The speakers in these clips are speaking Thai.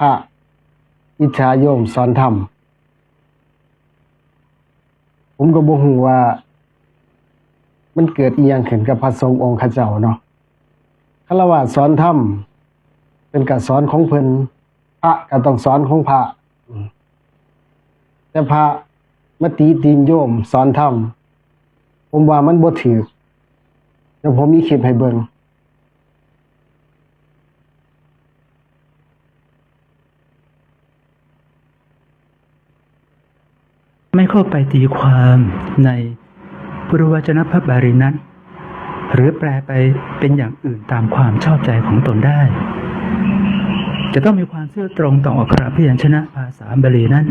พระอิจฉาโยมสอนธรรม ผมก็บ่ฮู้ว่า มันเกิดอีหยังขึ้นกับพระสงฆ์องค์ข้าเจ้าเนาะคารวะสอนธรรมเป็นการสอนของเพิ่นพระก็ต้องสอนของพระแต่พระมาตีตีนโยมสอนธรรม ผมว่ามันบ่ถูกเดี๋ยวผมมีคลิปให้เบิ่ง ไม่เข้าไปตีความในพุทธวจนะพระบาลีนั้น หรือแปลไปเป็นอย่างอื่นตามความชอบใจของตนได้ จะต้องมีความซื่อตรงต่ออักขระพยัญชนะภาษาบาลีนั้น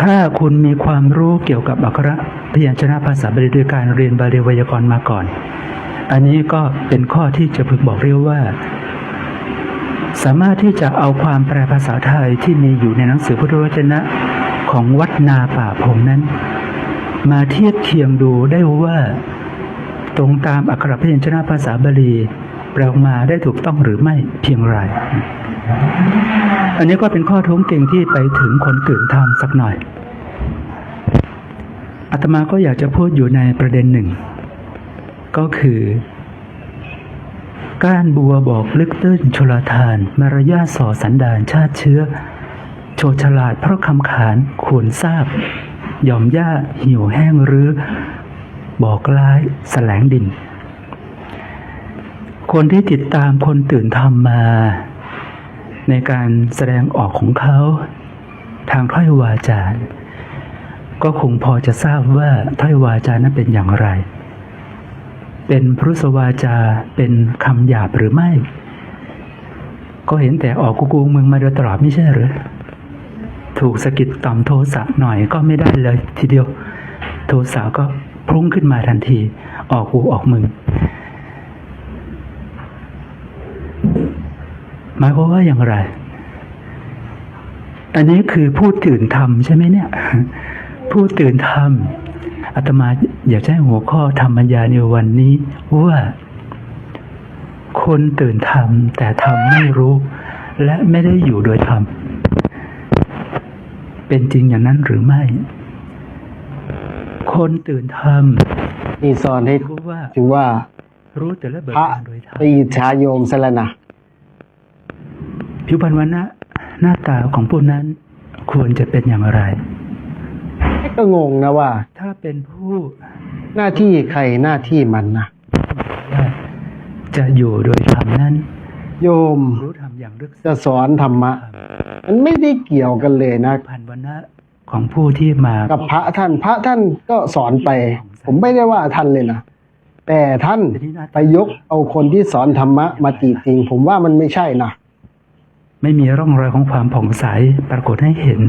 ถ้าคุณมีความรู้เกี่ยวกับอักขระพยัญชนะภาษาบาลีโดยการเรียนบาลีไวยากรณ์มาก่อน อันนี้ก็เป็นข้อที่จะพึงบอกเรียกว่า สามารถที่จะเอาความแปลภาษาไทยที่มีอยู่ในหนังสือพุทธวจนะของวัดนาป่าพงนั้น มาเทียบเคียงดูได้ว่า ตรงตามอักขระพยัญชนะภาษาบาลีแปลออกมาได้ถูกต้องหรือไม่เพียงไร อันนี้ก็เป็นข้อท้วงติงที่ไปถึงคนตื่นทำสักหน่อยอาตมาก็อยากจะพูดอยู่ในประเด็นหนึ่งก็คือ ก้านบัวบอกลึกตื้นชลทาน มารยาส่อสันดานชาติเชื้อ โชฉลาดเพราะคำขานขวนทราบยอมหญ้าหี่ยวแห้งหรือ บอกร้ายแสลงดิน คนที่ติดตามคนตื่นทำมา ในการแสดงออกของเขา ทางถ้อยวาจาก็คงพอจะทราบว่าถ้อยวาจานั้นเป็นอย่างไร เป็นพรุสวาจาเป็นคำหยาบหรือไม่ ก็เห็นแต่ออกกุกูเมืองมาโดยตลอดไม่ใช่หรือถูกสะกิดต่อมโทสะหน่อยก็ไม่ได้เลย ทีเดียว โทสะก็พุ่งขึ้นมาทันที ออกหูออกมือหมายความว่าอย่างไร อันนี้คือผู้ตื่นทำใช่ไหมเนี่ยผู้ตื่นทำ อาตมาอยากจะให้หัวข้อธรรมบรรยายในวันนี้ว่า คนตื่นทำแต่ทำไม่รู้ และไม่ได้อยู่โดยธรรม เป็นจริงอย่างนั้นหรือไม่ คนตื่นทนี่สอนให้ำรู้ว่าถึงว่า รู้แต่ละเบิกพระบานโดยธรรมไปอิจฉาโยมซะแล้วนะผิวพรรณวันนะหน้าตาของผู้นั้นควรจะเป็นอย่างไร ก็งงนะว่าถ้า เป็นผู้หน้าที่ใครหน้าที่มันนะว่าจะอยู่โดยธรรมนั้น โยมรู้ธรรมอย่างลึกซึ้งจะสอนธรรมะ มันไม่ได้เกี่ยวกันเลยนะพันวันนะของผู้ที่มากับพระท่านพระท่านก็สอนไป ผมไม่ได้ว่าท่านเลยนะแต่ท่านไปยกเอาคนที่สอนธรรมะมาตีจริงผมว่ามันไม่ใช่นะไม่มีร่องรอยของความผ่องใสปรากฏให้เห็น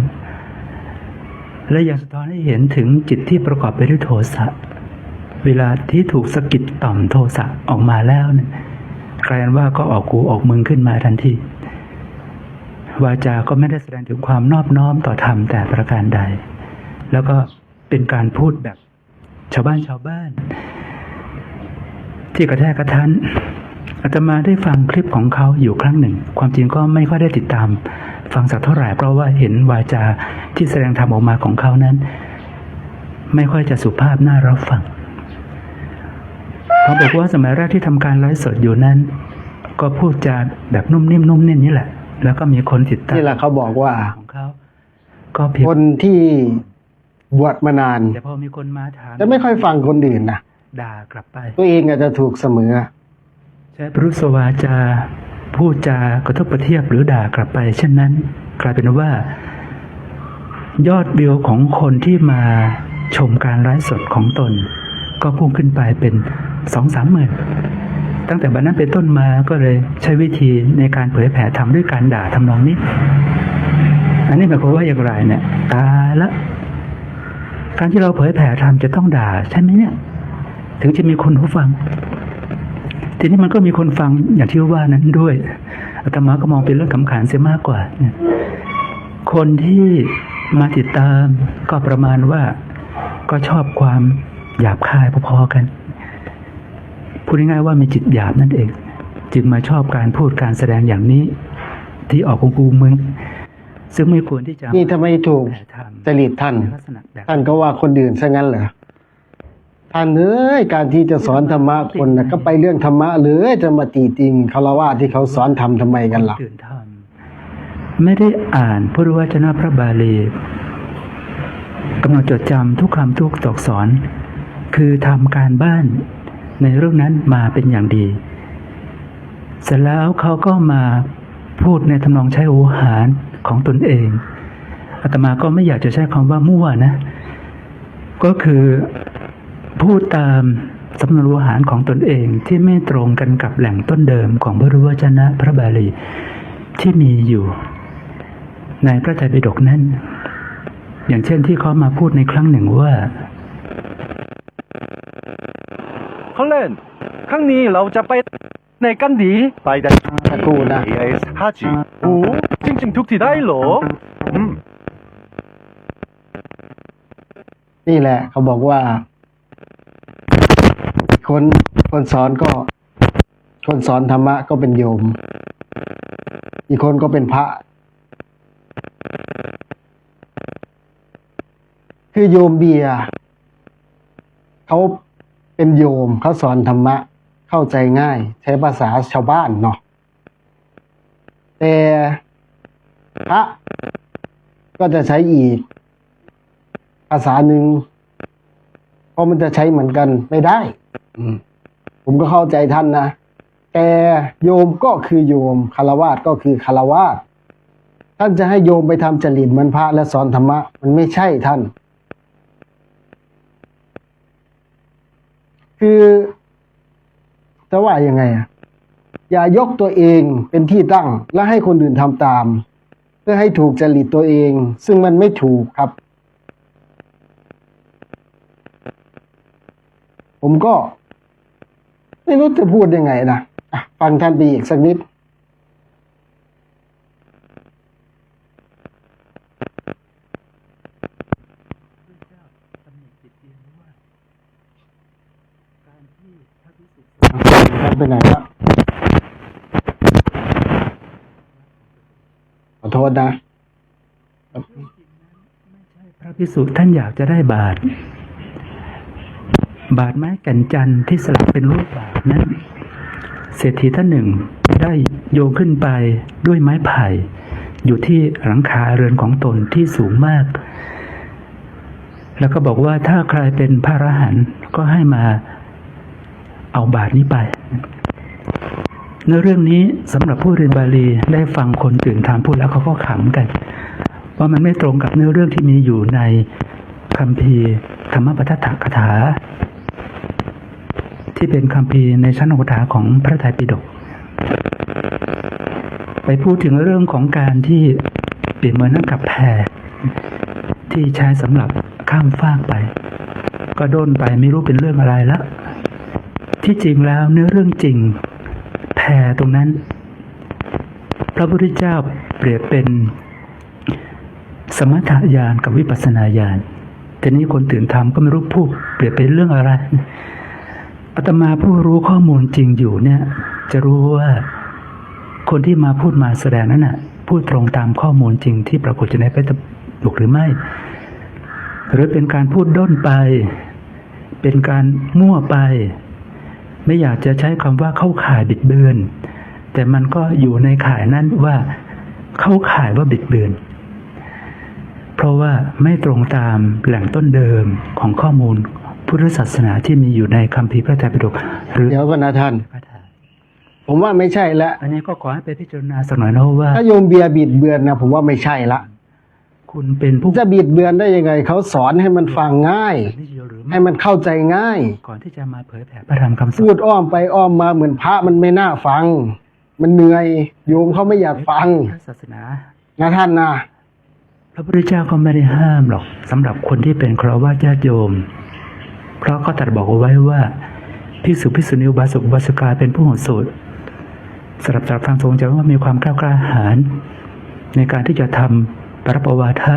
และยังสะท้อนให้เห็นถึงจิตที่ประกอบไปด้วยโทสะเวลาที่ถูกสะกิดต่อมโทสะออกมาแล้วเนี่ยกลายเป็นว่าก็ออกกูออกมึงขึ้นมาทันทีวาจา ก็ไม่ได้แสดงถึงความนอบน้อมต่อธรรมแต่ประการใด แล้วก็เป็นการพูดแบบชาวบ้านชาวบ้าน ที่กระแทกกระทันอาตมาได้ฟังคลิปของเขาอยู่ครั้งหนึ่ง ความจริงก็ไม่ค่อยได้ติดตาม ฟังสักเท่าไหร่ เพราะว่าเห็นวาจาที่แสดงธรรมออกมาของเขานั้น ไม่ค่อยจะสุภาพน่ารับฟังเขาบอกว่าสมัยแรกที่ทำการไลฟ์สดอยู่นั้น ก็พูดจาแบบนุ่มนิ่มนุ่มนิ่มนี่แหละ แล้วก็มีคนติดตามนี่แหละเขาบอกว่าของเขาก็เพียงคนที่บวชมานานแต่พอมีคนมาถามจะไม่ค่อยฟังคนอื่นนะด่ากลับไป ตัวเองอาจจะถูกเสมอ ใช้ปรุสวาจา พูดจากระทบกระเทียบหรือด่ากลับไป เช่นนั้น กลายเป็นว่า ยอดวิวของคนที่มาชมการไลฟ์สดของตน ก็พุ่งขึ้นไปเป็นสองสามหมื่นตั้งแต่บัดนั้นเป็นต้นมาก็เลยใช้วิธีในการเผยแผ่ทำด้วยการด่าทำนองนี้ อันนี้หมายความว่าอย่างไรเนี่ยตายละ การที่เราเผยแผ่ทำจะต้องด่าใช่ไหมเนี่ย ถึงจะมีคนผู้ฟัง ทีนี้มันก็มีคนฟังอย่างที่ว่านั้นด้วยอาตมาก็มองเป็นเรื่องขำขันเสียมากกว่าเนี่ยคนที่มาติดตามก็ประมาณว่าก็ชอบความหยาบคายพอๆกัน พูดง่ายๆว่ามีจิตหยาบนั่นเอง จึงมาชอบการพูดการแสดงอย่างนี้ ที่ออกของกูมึง ซึ่งไม่ควรที่จะนี่ทำไมถูกแต่ทำจริตท่านในลักษณะแบบท่านก็ว่าคนอื่นซะงั้นเหรอ ท่านเอ้ยการที่จะสอนธรรมะคนนะก็ไปเรื่องธรรมะเลยจะมาตีติงคารวะที่เขาสอนทำทำไมกันล่ะไม่ได้อ่านพุทธวจนะพระบาลีกำหนดจดจำทุกคำทุกตอกสอน คือทำการบ้านในเรื่องนั้นมาเป็นอย่างดี เสร็จแล้วเขาก็มาพูดในทำนองใช้โอหารของตนเองอาตมาก็ไม่อยากจะใช้คำว่ามั่วนะ ก็คือ พูดตามสำนวนโอหารของตนเองที่ไม่ตรงกันกับแหล่งต้นเดิมของพระวจนะพระบาลีที่มีอยู่ ในพระไตรปิฎกนั้น อย่างเช่นที่เขามาพูดในครั้งหนึ่งว่าเขาเล่นครั้งนี้เราจะไปในกันดีไปแต่สักครู่นะเอสห้าจีโอ้จริงๆทุกที่ได้เหรออืมนี่แหละ เขาบอกว่า คนคนสอนก็ คนสอนธรรมะก็เป็นโยม อีกคนก็เป็นพระ คือโยมเบียร์เขาเป็นโยมเขาสอนธรรมะ เข้าใจง่าย ใช้ภาษาชาวบ้านเนาะแต่พระก็จะใช้อีก ภาษาหนึ่งเพราะมันจะใช้เหมือนกันไม่ได้ ผมก็เข้าใจท่านนะแต่โยมก็คือโยมคารวาสก็คือคารวาสท่านจะให้โยมไปทำจริตเหมือนพระและสอนธรรมะ มันไม่ใช่ท่าน คือจะว่ายังไงอะอย่ายกตัวเองเป็นที่ตั้ง และให้คนอื่นทำตาม เพื่อให้ถูกจริตตัวเอง ซึ่งมันไม่ถูกครับ ผมก็ ไม่รู้จะพูดยังไงนะอะฟังท่านไปอีกสักนิดท่านไปไหนละขอโทษนะพระพิสุท่านอยากจะได้บาท บาทไม้แก่นจันทร์ที่สลักเป็นรูปบาท นั้น เศรษฐีท่านหนึ่งได้โยงขึ้นไปด้วยไม้ไผ่ อยู่ที่หลังคาเรือนของตนที่สูงมาก แล้วก็บอกว่าถ้าใครเป็นพระอรหันต์ก็ให้มาเอาบาทนี้ไปเนื้อเรื่องนี้สำหรับผู้เรียนบาลีได้ฟังคนตื่นทามพูดแล้วเขาก็ขำกันว่ามันไม่ตรงกับเนื้อเรื่องที่มีอยู่ในคัมภีร์ธรรมปทัตถคาถา ที่เป็นคัมภีในชั้นโอถาของพระไตรปิฎกไปพูดถึงเรื่องของการที่เปรียบเหมือนนั่งกับแพที่ใช้สำหรับข้ามฟากไป ก็โดนไปไม่รู้เป็นเรื่องอะไรละ ที่จริงแล้วเนื้อเรื่องจริงแพตรงนั้น พระพุทธเจ้าเปรียบเป็นสมถญาณกับวิปัสสนาญาณแต่นี้คนตื่นทำก็ไม่รู้พูดเปรียบเป็นเรื่องอะไร อาตมาผู้รู้ข้อมูลจริงอยู่เนี่ย จะรู้ว่าคนที่มาพูดมาแสดงนั้นน่ะ พูดตรงตามข้อมูลจริงที่ปรากฏอยู่ในพระไตรปิฎกหรือไม่ หรือเป็นการพูดด้นไป เป็นการมั่วไป ไม่อยากจะใช้คำว่าเข้าข่ายบิดเบือน แต่มันก็อยู่ในข่ายนั้นว่าเข้าข่ายว่าบิดเบือน เพราะว่าไม่ตรงตามแหล่งต้นเดิมของข้อมูล พุทธศาสนาที่มีอยู่ในคัมภีร์พระไตรปิฎกหรือเดี๋ยวก่อนนะท่านพระไตรผมว่าไม่ใช่ละอันนี้ก็ขอให้ไปพิจารณาสักหน่อยนะว่า ถ้าโยมเบียร์บิดเบือนนะผมว่าไม่ใช่ละคุณเป็นผู้จะบิดเบือนได้ยังไง เขาสอนให้มันฟังง่ายนิยมหรือให้ไม่มันเข้าใจง่าย ก่อนที่จะมาเผยแผ่พระธรรมคำสอพูนดอ้อมไปอ้อมมาเหมือนพระมันไม่น่าฟัง มันเหนื่อยโยมเขาไม่อยากฟังพระศาสนานะท่านนะพระพุทธเจ้าก็ไม่ได้ห้ามหรอกสำหรับคนที่เป็นคราวาสญาติโยม เพราะเขาตรัสบอกเอาไว้ว่าภิกษุภิกษุณีอุบาสุบาสุกาเป็นผู้โหดสูตรสำหรับสำหรับทางสงจะว่ามีความกล้ากล้าหาญในการที่จะทำปรปวาทะ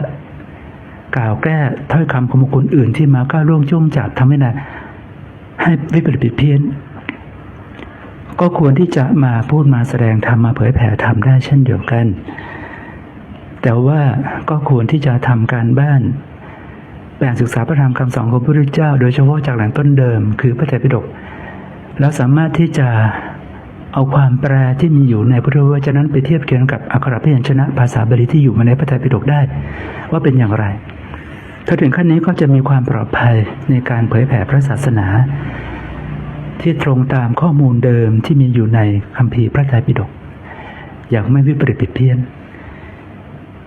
กล่าวแก้ถ้อยคำของบุคคลอื่นที่มาก้าวล่วงจุ่งจับทำให้นะให้วิปริตผิดเพี้ยน ก็ควรที่จะมาพูดมาแสดงธรรมมาเผยแผ่ธรรมได้เช่นเดียวกัน แต่ว่าก็ควรที่จะทำการบ้าน แบ่งศึกษาพระธรรมคำสอนของพระพุทธเจ้า โดยเฉพาะจากแหล่งต้นเดิม คือพระไตรปิฎกแล้วสามารถที่จะเอาความแปลที่มีอยู่ในพุทธวจนะไปเทียบเคียงกับอักขระพยัญชนะภาษาบาลีที่อยู่มาในพระไตรปิฎกได้ ว่าเป็นอย่างไร ถ้าถึงขั้นนี้ก็จะมีความปลอดภัยในการเผยแผ่พระศาสนา ที่ตรงตามข้อมูลเดิมที่มีอยู่ในคัมภีร์พระไตรปิฎกอย่างไม่วิปริตผิดเพี้ยน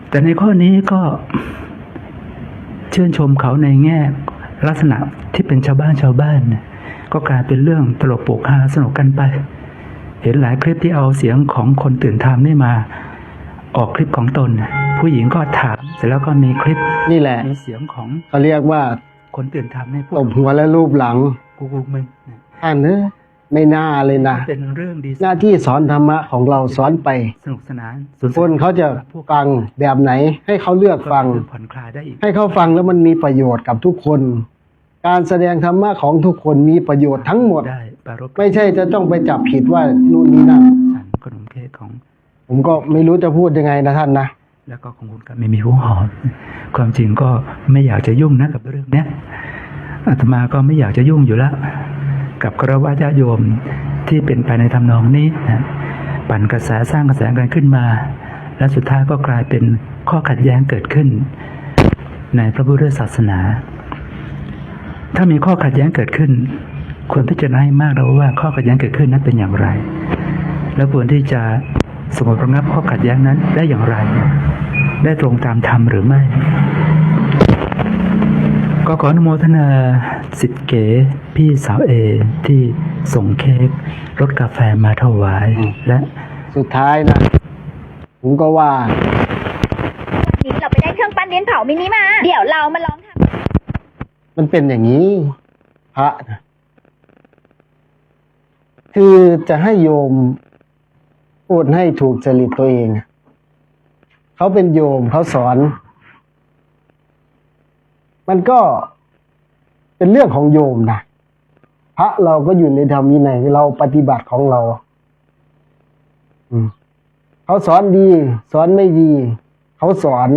แต่ในข้อนี้ก็ ชื่นชมเขาในแง่ลักษณะที่เป็นชาวบ้านชาวบ้านน่ะก็กลายเป็นเรื่องตลกโปกฮาสนุกกันไป เห็นหลายคลิปที่เอาเสียงของคนตื่นทำนี่มา ออกคลิปของตนน่ะผู้หญิงก็ถาม เสร็จแล้วก็มีคลิปนี่แหละมีเสียงของเขาเรียกว่าคนตื่นทำให้พวตกบหัวและรูปหลังกูกูมึงน่ะท่านเนอะ ไม่น่าเลยนะ เป็นเรื่องดีหน้าที่สอนธรรมะของเราสอนไปสนุกสนานสนสคนเขาจะฟังแบบไหน ให้เขาเลือกฟังก็เป็นเรื่องผ่อนคลายได้อีกให้เขาฟังแล้วมันมีประโยชน์กับทุกคน การแสดงธรรมะของทุกคนมีประโยชน์ทั้งหมดได้ปรารบไม่ใช่จะต้องไปจับผิดว่านู่นนี่นั่นสันขนมเค้กของ ผมก็ไม่รู้จะพูดยังไงนะท่านนะแล้วก็ของคุณก็ไม่มีหัวหอมความจริงก็ไม่อยากจะยุ่งนะกับเรื่องเนี้ยอาตมาก็ไม่อยากจะยุ่งอยู่แล้ว กับครวะญาโยมที่เป็นไปในทำนองนี้นะปั่นกระแสสร้างกระแสกันขึ้นมา และสุดท้ายก็กลายเป็นข้อขัดแย้งเกิดขึ้น ในพระพุทธศาสนา ถ้ามีข้อขัดแย้งเกิดขึ้น ควรพิจารณาให้มากแล้วว่าข้อขัดแย้งเกิดขึ้นนั้นเป็นอย่างไร แล้วควรที่จะสงบระงับข้อขัดแย้งนั้นได้อย่างไร ได้ตรงตามธรรมหรือไม่ ก็ขออนุโมทนา สิทธิเก๋พี่สาวเอที่ส่งเค้กรสกาแฟมาถวายอืมและสุดท้ายนะ ผมก็ว่า นี้เราไปได้เครื่องปั้นดินเผามินิมา เดี๋ยวเรามาลองทำมันเป็นอย่างนี้ พระนะคือจะให้โยมพูดให้ถูกจริตตัวเองอะเขาเป็นโยมเขาสอน มันก็ เป็นเรื่องของโยมนะพระเราก็อยู่ในธรรมวินัยเราปฏิบัติของเรา อืมเขาสอนดี สอนไม่ดี เขาสอน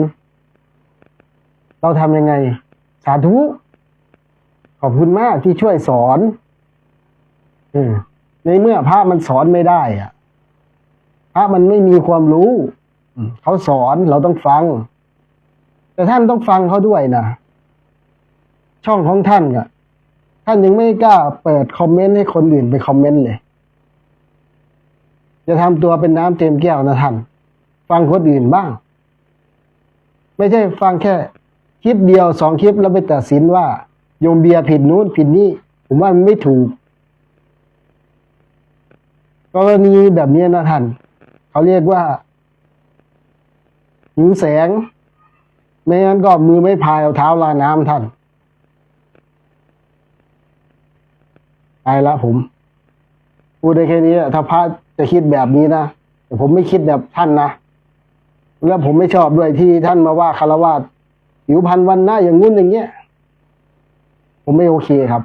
เราทำยังไง สาธุขอบคุณมากที่ช่วยสอนอมในเมื่อพระมันสอนไม่ได้อะพระมันไม่มีความรู้อืมเขาสอนเราต้องฟัง แต่ท่านต้องฟังเขาด้วยนะ ช่องของท่านอะท่านยังไม่กล้าเปิดคอมเมนต์ให้คนอื่นไปคอมเมนต์เลย จะทำตัวเป็นน้ำเต็มแก้วนะท่าน ฟังคนอื่นบ้าง ไม่ใช่ฟังแค่คลิปเดียวสองคลิปแล้วไปตัดสินว่า โยมเบียร์ผิดนู้นผิดนี่ผมว่ามันไม่ถูกกรณีแบบนี้นะท่าน เขาเรียกว่าหิวแสง ไม่งั้นก็มือไม่พายเอาเท้าลาน้ำท่าน ไปละผมพูดได้แค่นี้ถ้าพระจะคิดแบบนี้นะแต่ผมไม่คิดแบบท่านนะแล้วผมไม่ชอบด้วยที่ท่านมาว่าคารวะผิวพันวันหน้าอย่างงุ้นอย่างเงี้ย ผมไม่โอเคครับ